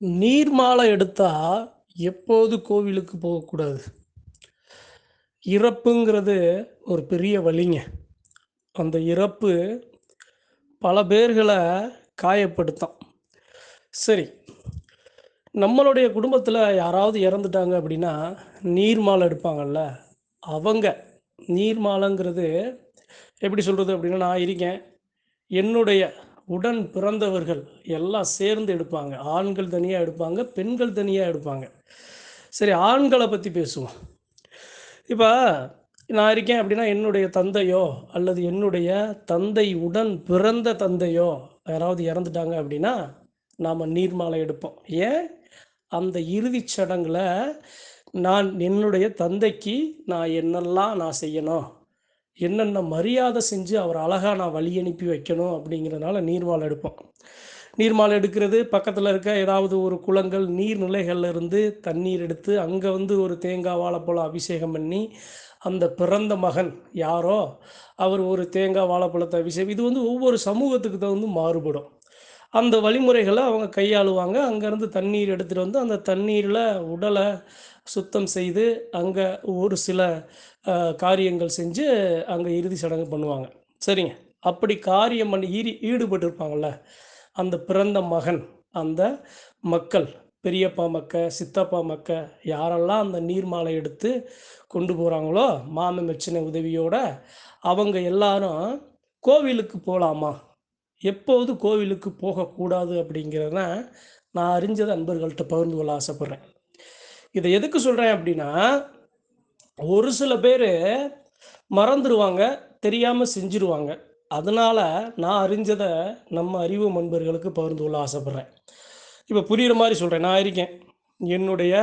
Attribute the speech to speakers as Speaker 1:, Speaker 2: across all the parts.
Speaker 1: நீர் மாலை எடுத்தா எப்போது கோவிலுக்கு போகக்கூடாது? இறப்புங்கிறது ஒரு பெரிய வழிங்க அந்த இறப்பு பல பேர்களை காயப்படுத்தும். சரி. நம்மளுடைய குடும்பத்தில் யாராவது இறந்துட்டாங்க அப்படின்னா, நீர் மாலை எடுப்பாங்கல்ல, அவங்க நீர் மாலைங்கிறது எப்படி சொல்கிறது அப்படின்னா, நான் இருக்கேன். என்னுடைய உடன் பிறந்தவர்கள் எல்லாம் சேர்ந்து எடுப்பாங்க. ஆண்கள் தனியாக எடுப்பாங்க, பெண்கள் தனியாக எடுப்பாங்க. சரி ஆண்களை பற்றி பேசுவோம். இப்போ நான் இருக்கேன் அப்படின்னா, என்னுடைய தந்தையோ, அல்லது என்னுடைய தந்தை உடன் பிறந்த தந்தையோ யாராவது இறந்துட்டாங்க அப்படின்னா, நாம் நீர் மாலை எடுப்போம். ஏன்? அந்த இறுதிச் சடங்குல நான் என்னுடைய தந்தைக்கு நான் என்னெல்லாம் நான் செய்யணும்? என்னென்ன மரியாதை செஞ்சு அவர் அழகாக நான் வழி அனுப்பி வைக்கணும் அப்படிங்கிறதுனால நீர் எடுப்போம். நீர்மால் எடுக்கிறது பக்கத்தில் இருக்க ஏதாவது ஒரு குளங்கள், நீர்நிலைகள்ல இருந்து தண்ணீர் எடுத்து, அங்கே வந்து ஒரு தேங்காய், வாழைப்பழம் அபிஷேகம் பண்ணி, அந்த பிறந்த மகன் யாரோ, அவர் ஒரு தேங்காய், வாழைப்பழத்தை அபிஷேகம் இது வந்து ஒவ்வொரு சமூகத்துக்கு தகுந்து மாறுபடும். அந்த வழிமுறைகளை அவங்க கையாளுவாங்க. அங்கேருந்து தண்ணீர் எடுத்துட்டு வந்து, அந்த தண்ணீரில் உடலை சுத்தம் செய்து, அங்கே ஒரு சில காரியங்கள் செஞ்சு, அங்கே இறுதி சடங்கு பண்ணுவாங்க. சரிங்க. அப்படி காரியம் பண்ணி ஈரி ஈடுபட்டிருப்பாங்கல்ல, அந்த பிறந்த மகன், அந்த மக்கள், பெரியப்பா மக்க, சித்தப்பா மக்க யாரெல்லாம் அந்த நீர் மாலை எடுத்து கொண்டு போகிறாங்களோ மாமன் மச்சினன் உதவியோட, அவங்க எல்லாரும் கோவிலுக்கு போகலாமா எப்போது கோவிலுக்கு போகக்கூடாது அப்படிங்கிறத நான் அறிஞ்சதை அன்பர்கள்ட்ட பகிர்ந்து கொள்ள ஆசைப்பட்றேன் இதை எதுக்கு சொல்கிறேன் அப்படின்னா, ஒரு சில பேர் மறந்துடுவாங்க தெரியாமல் செஞ்சுருவாங்க. அதனால் நான் அறிஞ்சதை நம்ம அறிவு நண்பர்களுக்கு பகிர்ந்து கொள்ள ஆசைப்பட்றேன் இப்போ புரிகிற மாதிரி சொல்கிறேன் நான் இருக்கேன். என்னுடைய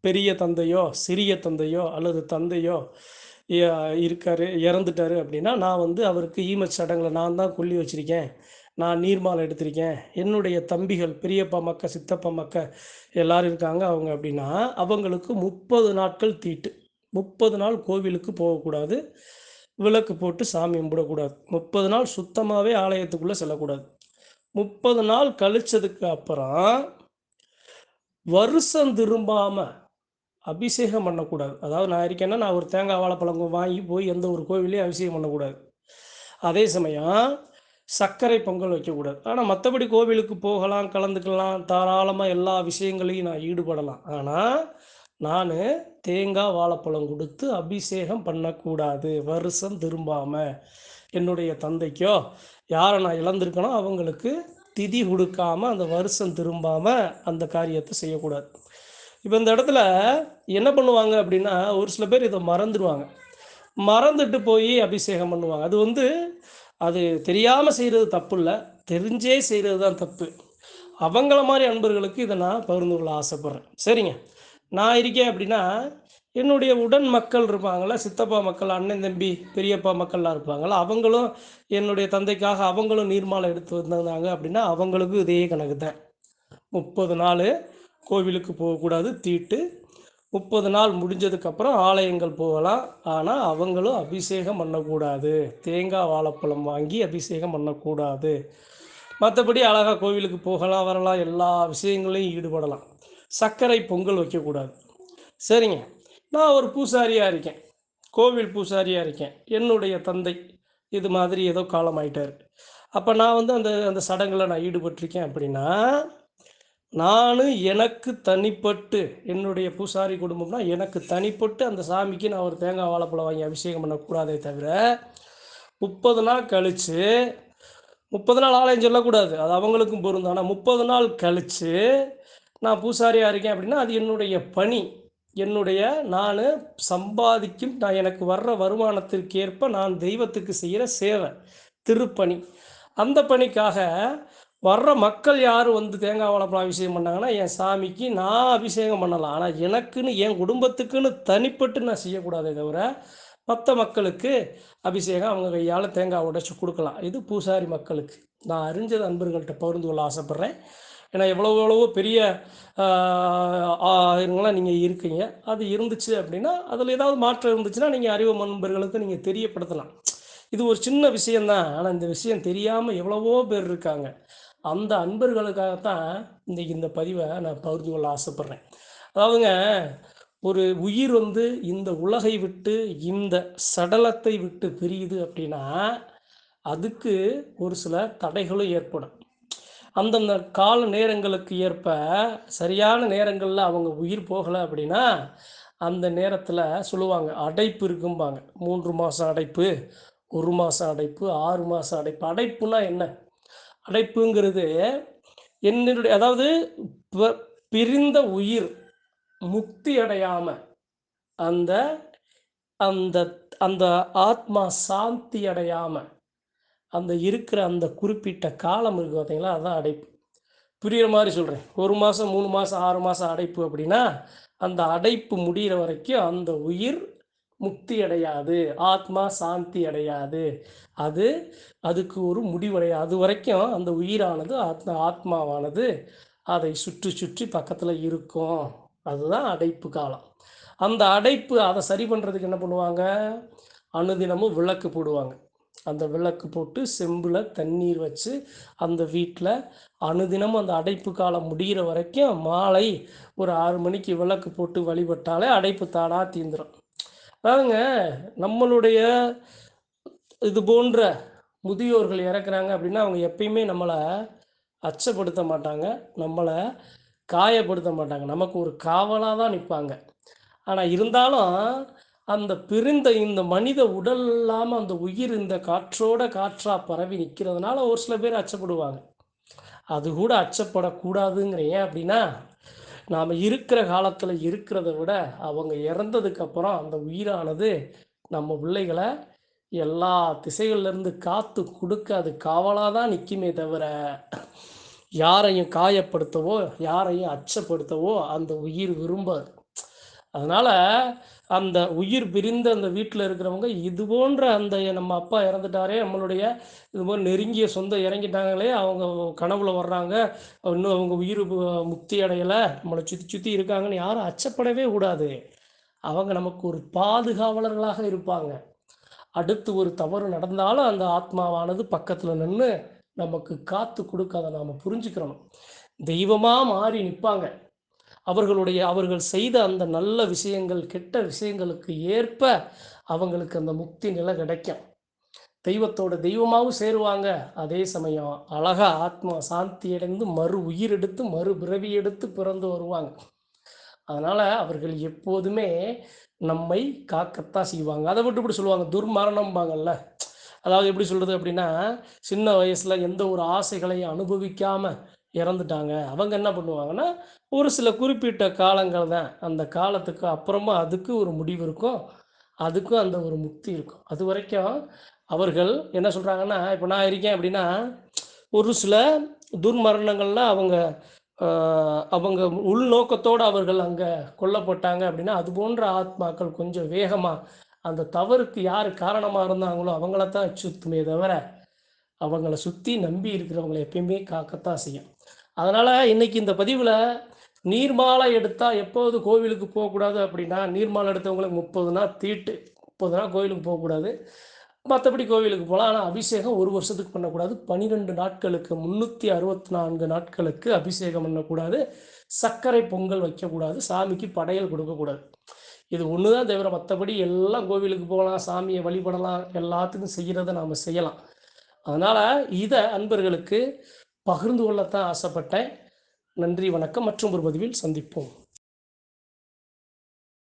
Speaker 1: பெரிய தந்தையோ, சிறிய தந்தையோ அல்லது தந்தையோ இருக்கார் இருக்காரு, இறந்துட்டாரு அப்படின்னா, நான் வந்து அவருக்கு ஈமச் சடங்குல நான் தான் கொல்லி வச்சிருக்கேன். நான் நீர்மாலை எடுத்திருக்கேன். என்னுடைய தம்பிகள், பெரியப்பா மக்க, சித்தப்பா மக்க எல்லாரும் இருக்காங்க அவங்க அப்படின்னா, அவங்களுக்கு 30 நாட்கள் தீட்டு. 30 நாள் கோவிலுக்கு போகக்கூடாது. விளக்கு போட்டு சாமி கும்பிடக்கூடாது. 30 நாள் சுத்தமாகவே ஆலயத்துக்குள்ளே செல்லக்கூடாது. 30 நாள் கழிச்சதுக்கு அப்புறம் வருஷம் திரும்பாமல் அபிஷேகம் பண்ணக்கூடாது. அதாவது நான் இருக்கேன்னா, நான் ஒரு தேங்காய், வாழைப்பழம் வாங்கி போய் எந்த ஒரு கோவிலையும் அபிஷேகம் பண்ணக்கூடாது. அதே சமயம் சர்க்கரை பொங்கல் வைக்கக்கூடாது. ஆனால் மற்றபடி கோவிலுக்கு போகலாம், கலந்துக்கலாம், தாராளமாக எல்லா விஷயங்களையும் நான் ஈடுபடலாம். ஆனால் நான் தேங்காய், வாழைப்பழம் கொடுத்து அபிஷேகம் பண்ணக்கூடாது. வருஷம் திரும்பாமல் என்னுடைய தந்தைக்கோ, யாரை நான் இழந்திருக்கேனோ அவங்களுக்கு திதி கொடுக்காம அந்த வருஷம் திரும்பாமல் அந்த காரியத்தை செய்யக்கூடாது. இப்போ இந்த இடத்துல என்ன பண்ணுவாங்க அப்படின்னா, ஒரு சில பேர் இதை மறந்துடுவாங்க மறந்துட்டு போய் அபிஷேகம் பண்ணுவாங்க. அது வந்து அது தெரியாமல் செய்கிறது தப்பு இல்லை தெரிஞ்சே செய்கிறது தான் தப்பு. அவங்கள மாதிரி அன்பர்களுக்கு இதை நான் பகிர்ந்து கொள்ள ஆசைப்பட்றேன் சரிங்க. நான் இருக்கேன் அப்படின்னா, என்னுடைய உடன் மக்கள் இருப்பாங்களா சித்தப்பா மக்கள், அண்ணன், தம்பி, பெரியப்பா மக்கள்லாம் இருப்பாங்கல்ல, அவங்களும் என்னுடைய தந்தைக்காக அவங்களும் நீர் மாலை எடுத்து வந்திருந்தாங்க அப்படின்னா, அவங்களுக்கும் இதே கணக்கு தான். முப்பது நாள் கோவிலுக்கு போகக்கூடாது. தீட்டு. 30 நாள் முடிஞ்சதுக்கப்புறம் ஆலயங்கள் போகலாம். ஆனால் அவங்களும் அபிஷேகம் பண்ணக்கூடாது. தேங்காய், வாழைப்பழம் வாங்கி அபிஷேகம் பண்ணக்கூடாது. மற்றபடி அழகாக கோவிலுக்கு போகலாம், வரலாம். எல்லா விஷயங்களையும் ஈடுபடலாம். சர்க்கரை பொங்கல் வைக்கக்கூடாது. சரிங்க. நான் ஒரு பூசாரியாக இருக்கேன். கோவில் பூசாரியாக இருக்கேன். என்னுடைய தந்தை இது மாதிரி ஏதோ காலம் ஆயிட்டார் அப்போ நான் வந்து அந்த அந்த சடங்குல நான் ஈடுபட்டிருக்கேன் அப்படின்னா, நான் எனக்கு தனிப்பட்டு என்னுடைய பூசாரி குடும்பம்னா, எனக்கு தனிப்பட்டு அந்த சாமிக்கு நான் ஒரு தேங்காய், வாழைப்பழம் வாங்கி அபிஷேகம் பண்ணக்கூடாதே தவிர, 30 நாள் கழித்து முப்பது நாள் ஆலயம் சொல்லக்கூடாது. அது அவங்களுக்கும் பொருந்தும். ஆனால் முப்பது நாள் கழித்து நான் பூசாரியாக இருக்கேன் அப்படின்னா, அது என்னுடைய பணி. என்னுடைய நான் சம்பாதிக்கும் நான் எனக்கு வர்ற வருமானத்திற்கு ஏற்ப நான் தெய்வத்துக்கு செய்கிற சேவை. திருப்பணி. அந்த பணிக்காக வர்ற மக்கள் யாரும் வந்து தேங்காய், வாழைப்பழம் அபிஷேகம் பண்ணாங்கன்னா, என் சாமிக்கு நான் அபிஷேகம் பண்ணலாம். ஆனால் எனக்குன்னு, என் குடும்பத்துக்குன்னு தனிப்பட்டு நான் செய்யக்கூடாதே தவிர, மற்ற மக்களுக்கு அபிஷேகம் அவங்க கையால் தேங்காய் உடைச்சி கொடுக்கலாம் இது பூசாரி மக்களுக்கு. நான் அறிஞ்சது நண்பர்கள்ட்ட பகிர்ந்து கொள்ள ஆசைப்பட்றேன் ஏன்னா எவ்வளோ எவ்வளவோ பெரிய ஆ நீங்கள் இருக்கீங்க. அது இருந்துச்சு அப்படின்னா, அதில் ஏதாவது மாற்றம் இருந்துச்சுன்னா, நீங்கள் அறிவு நண்பர்களுக்கு நீங்கள் தெரியப்படுத்தலாம். இது ஒரு சின்ன விஷயம் தான். இந்த விஷயம் தெரியாமல் எவ்வளவோ பேர் இருக்காங்க. அந்த அன்பர்களுக்காகத்தான் இன்றைக்கி இந்த பதிவை நான் பகிர்ந்து கொள்ள ஆசைப்பட்றேன் அதாவதுங்க ஒரு உயிர் வந்து இந்த உலகை விட்டு இந்த சடலத்தை விட்டு பிரியுது அப்படின்னா அதுக்கு ஒரு சில தடைகளும் ஏற்படும் அந்தந்த கால நேரங்களுக்கு ஏற்ப சரியான நேரங்களில் அவங்க உயிர் போகலை அப்படின்னா அந்த நேரத்தில் சொல்லுவாங்க அடைப்பு இருக்கும்பாங்க. மூன்று மாதம் அடைப்பு ஒரு மாதம் அடைப்பு ஆறு மாதம் அடைப்பு. அடைப்புனா என்ன? அடைப்புங்கிறது என்னுடைய அதாவது பிரிந்த உயிர் முக்தி அடையாம அந்த அந்த அந்த ஆத்மா சாந்தி அடையாம அந்த இருக்கிற அந்த குறிப்பிட்ட காலம் இருக்குது பார்த்தீங்களா அதுதான் அடைப்பு. புரிகிற மாதிரி சொல்கிறேன் ஒரு மாதம் மூணு மாதம் ஆறு மாதம் அடைப்பு அப்படின்னா அந்த அடைப்பு முடிகிற வரைக்கும் அந்த உயிர் முக்தி அடையாது ஆத்மா சாந்தி அடையாது. அது அதுக்கு ஒரு முடிவடையாது. அது வரைக்கும் அந்த உயிரானது ஆத்மா ஆத்மாவானது அதை சுற்றி சுற்றி பக்கத்தில் இருக்கும். அதுதான் அடைப்பு காலம். அந்த அடைப்பு அதை சரி பண்ணுறதுக்கு என்ன பண்ணுவாங்க? அனுதினமும் விளக்கு போடுவாங்க. அந்த விளக்கு போட்டு செம்பில் தண்ணீர் வச்சு அந்த வீட்டில் அனுதினமும் அந்த அடைப்பு காலம் முடிகிற வரைக்கும் மாலை ஒரு ஆறு மணிக்கு விளக்கு போட்டு வழிபட்டாலே அடைப்பு தானாக தீந்துடும் அதாவதுங்க நம்மளுடைய இது போன்ற முதியோர்கள் இறக்குறாங்க அப்படின்னா அவங்க எப்பயுமே நம்மளை அச்சப்படுத்த மாட்டாங்க நம்மளை காயப்படுத்த மாட்டாங்க. நமக்கு ஒரு காவலாக தான் நிற்பாங்க ஆனால் இருந்தாலும் அந்த பிரிந்த இந்த மனித உடல் இல்லாமல் அந்த உயிர் இந்த காற்றோட காற்றா பரவி நிற்கிறதுனால ஒரு சில பேர் அச்சப்படுவாங்க. அது கூட அச்சப்படக்கூடாதுங்கிற ஏன் அப்படின்னா நாம் இருக்கிற காலத்தில் இருக்கிறத விட அவங்க இறந்ததுக்கப்புறம் அந்த உயிரானது நம்ம பிள்ளைகளை எல்லா திசைகள்லேருந்து காத்து கொடுக்க அது காவலாக தான் நிற்குமே தவிர யாரையும் காயப்படுத்தவோ யாரையும் அச்சப்படுத்தவோ அந்த உயிர் விரும்பாது. அதனால் அந்த உயிர் பிரிந்த அந்த வீட்டில் இருக்கிறவங்க இது போன்ற அந்த நம்ம அப்பா இறந்துட்டாரே நம்மளுடைய இது போல் நெருங்கிய சொந்த இறங்கிட்டாங்களே அவங்க கனவுல வர்றாங்க இன்னும் அவங்க உயிர் முக்தி அடையலை நம்மளை சுற்றி சுற்றி இருக்காங்கன்னு யாரும் அச்சப்படவே கூடாது. அவங்க நமக்கு ஒரு பாதுகாவலர்களாக இருப்பாங்க. அடுத்து ஒரு தவறு நடந்தாலும் அந்த ஆத்மாவானது பக்கத்தில் நின்று நமக்கு காத்து கொடுக்க அதை நாம் புரிஞ்சுக்கிறோம் தெய்வமாக மாறி நிற்பாங்க அவர்களுடைய அவர்கள் செய்த அந்த நல்ல விஷயங்கள் கெட்ட விஷயங்களுக்கு ஏற்ப அவங்களுக்கு அந்த முக்தி நிலை கிடைக்கும். தெய்வத்தோட தெய்வமாகவும் சேருவாங்க. அதே சமயம் அழகா ஆத்மா சாந்தி அடைந்து மறு உயிர் எடுத்து மறு பிறவி எடுத்து பிறந்து வருவாங்க. அதனால் அவர்கள் எப்போதுமே நம்மை காக்கத்தான் செய்வாங்க. அதை விட்டு இப்படி சொல்லுவாங்க. துர்மரணம்பாங்கல்ல. அதாவது எப்படி சொல்கிறது அப்படின்னா சின்ன வயசில் எந்த ஒரு ஆசைகளையும் அனுபவிக்காமல் இறந்துட்டாங்க. அவங்க என்ன பண்ணுவாங்கன்னா ஒரு சில குறிப்பிட்ட காலங்கள் தான். அந்த காலத்துக்கு அப்புறமா அதுக்கு ஒரு முடிவு இருக்கும். அதுக்கும் அந்த ஒரு முக்தி இருக்கும். அது வரைக்கும் அவர்கள் என்ன சொல்கிறாங்கன்னா இப்போ நான் இருக்கேன் அப்படின்னா ஒரு சில துர்மரணங்களில் அவங்க அவங்க உள்நோக்கத்தோடு அவர்கள் அங்கே கொல்லப்பட்டாங்க அப்படின்னா அது போன்ற ஆத்மாக்கள் கொஞ்சம் வேகமாக அந்த தவறுக்கு யார் காரணமாக இருந்தாங்களோ அவங்கள தான் சுத்துமே தவிர அவங்கள சுற்றி நம்பி இருக்கிறவங்களை எப்பயுமே காக்கத்தான் செய்யும். அதனால் இன்றைக்கி இந்த பதிவில் நீர்மாலை எடுத்தால் எப்போது கோவிலுக்கு போகக்கூடாது அப்படின்னா நீர்மாலை எடுத்தவங்களுக்கு முப்பது நாள் தீட்டு முப்பது நாள் கோவிலுக்கு போகக்கூடாது. மற்றபடி கோவிலுக்கு போகலாம். ஆனால் அபிஷேகம் ஒரு வருஷத்துக்கு பண்ணக்கூடாது. பன்னிரெண்டு நாட்களுக்கு முந்நூற்றி அறுபத்தி நான்கு நாட்களுக்கு அபிஷேகம் பண்ணக்கூடாது. சர்க்கரை பொங்கல் வைக்கக்கூடாது. சாமிக்கு படையல் கொடுக்கக்கூடாது. இது ஒன்று தான் தவிர மற்றபடி எல்லாம் கோவிலுக்கு போகலாம். சாமியை வழிபடலாம். எல்லாத்துக்கும் செய்கிறத நாம் செய்யலாம். அதனால் இதை அன்பர்களுக்கு பகிர்ந்து கொள்ளத்தான் ஆசைப்பட்டேன். நன்றி வணக்கம். மற்றும் ஒரு பதிவில் சந்திப்போம்.